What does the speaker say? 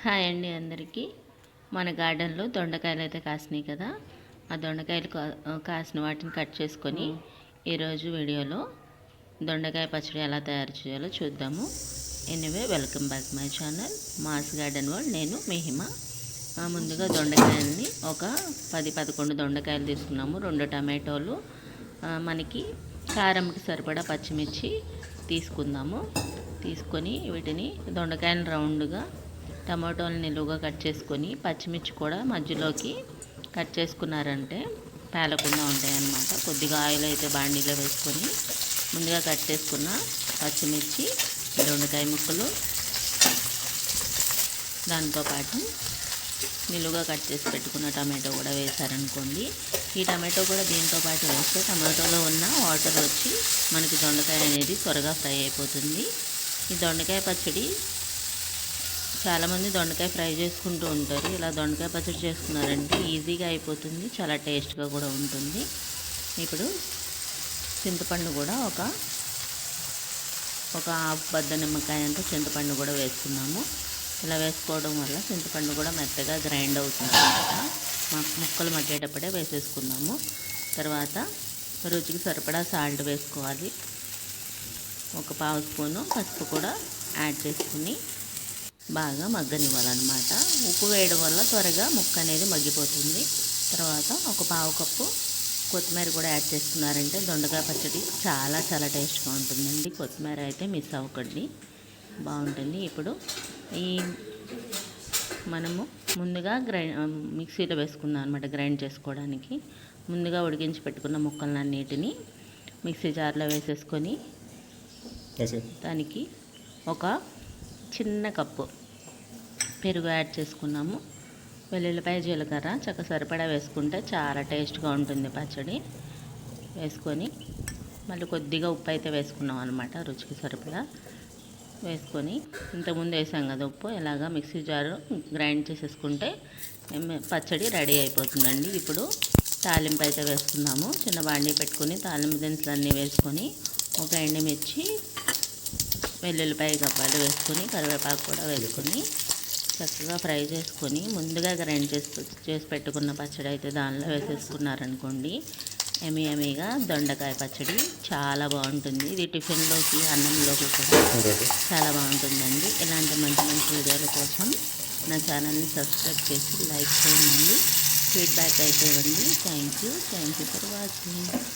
Hi అండి అందరికీ. మన గార్డెన్లో దొండకాయలు అయితే కాసినాయి కదా. ఆ దొండకాయలు కాసిన వాటిని కట్ చేసుకొని ఈరోజు వీడియోలో దొండకాయ పచ్చడి ఎలా తయారు చేయాలో చూద్దాము. Anyway welcome back my channel. Mass garden world నేను మిహిమ. ముందుగా దొండకాయలని ఒక పది పదకొండు దొండకాయలు తీసుకున్నాము. రెండు టమాటోలు మనకి కారంకి సరిపడా పచ్చిమిర్చి తీసుకుందాము. తీసుకొని వీటిని దొండకాయలు రౌండ్గా టమాటోలు నిలువుగా కట్ చేసుకొని పచ్చిమిర్చి కూడా మధ్యలోకి కట్ చేసుకున్నారంటే పేలకుండా ఉంటాయన్నమాట. కొద్దిగా ఆయిల్ అయితే బాండీలో వేసుకొని ముందుగా కట్ చేసుకున్న పచ్చిమిర్చి దొండకాయ ముక్కలు దాంతోపాటు నిలువుగా కట్ చేసి పెట్టుకున్న టమాటో కూడా వేశారనుకోండి. ఈ టమాటో కూడా దీంతో పాటు వేస్తే టమాటోలో ఉన్న వాటర్ వచ్చి మనకి దొండకాయ అనేది త్వరగా ఫ్రై అయిపోతుంది. ఈ దొండకాయ పచ్చడి చాలామంది దొండకాయ ఫ్రై చేసుకుంటూ ఉంటారు. ఇలా దొండకాయ పచ్చడి చేసుకున్నారంటే ఈజీగా అయిపోతుంది. చాలా టేస్ట్గా కూడా ఉంటుంది. ఇప్పుడు చింతపండు కూడా ఒక ఒక హాఫ్ బద్ద నిమ్మకాయ అంత చింతపండు కూడా వేసుకున్నాము. ఇలా వేసుకోవడం వల్ల చింతపండు కూడా మెత్తగా గ్రైండ్ అవుతుంది మాకు ముక్కలు మగ్గేటప్పుడే వేసేసుకున్నాము. తర్వాత రుచికి సరిపడా సాల్ట్ వేసుకోవాలి. ఒక పావు స్పూను పసుపు కూడా యాడ్ చేసుకుని బాగా మగ్గనివ్వాలన్నమాట. ఉప్పు వేయడం వల్ల త్వరగా ముక్క అనేది మగ్గిపోతుంది. తర్వాత ఒక పావు కప్పు కొత్తిమీర కూడా యాడ్ చేసుకున్నారంటే దొండకాయ పచ్చడి చాలా చాలా టేస్ట్గా ఉంటుందండి. కొత్తిమీర అయితే మిస్ అవ్వకండి. బాగుంటుంది. ఇప్పుడు ఈ మనము ముందుగా గ్రైండ్ మిక్సీలో వేసుకుందాం అనమాట గ్రైండ్ చేసుకోవడానికి. ముందుగా ఉడికించి పెట్టుకున్న ముక్కలన్నిటిని మిక్సీ జార్లో వేసేసుకొని దానికి ఒక చిన్న కప్పు. పెరుగు యాడ్ చేసుకున్నాము. వెల్లుల్లిపాయ జీలకర్ర చక్క సరిపడా వేసుకుంటే చాలా టేస్ట్గా ఉంటుంది పచ్చడి. వేసుకొని మళ్ళీ కొద్దిగా ఉప్పు అయితే వేసుకున్నాం అనమాట రుచికి సరిపడా. వేసుకొని ఇంతకుముందు వేసాం కదా ఉప్పు ఇలాగా మిక్సీ జారు గ్రైండ్ చేసేసుకుంటే పచ్చడి రెడీ అయిపోతుందండి. ఇప్పుడు తాలింపు అయితే వేసుకున్నాము. చిన్న బాండీ పెట్టుకొని తాలింపు దినుసులు అన్నీ వేసుకొని ఒక ఎండుమిర్చి వెల్లుల్లిపాయ గబ్బాలు వేసుకొని కరివేపాకు కూడా వేసుకొని చక్కగా ఫ్రై చేసుకొని ముందుగా గ్రైండ్ చేసి చేసి పెట్టుకున్న పచ్చడి అయితే దానిలో వేసేసుకున్నారనుకోండి ఎమి ఎమిగా దొండకాయ పచ్చడి చాలా బాగుంటుంది. ఇది టిఫిన్లోకి అన్నంలోకి కూడా చాలా బాగుంటుందండి. ఇలాంటి మంచి మంచి వీడియోల కోసం నా ఛానల్ని సబ్స్క్రైబ్ చేసి లైక్ చేయండి. ఫీడ్బ్యాక్ అయితే ఇవ్వండి. Thank you. Thank you for watching.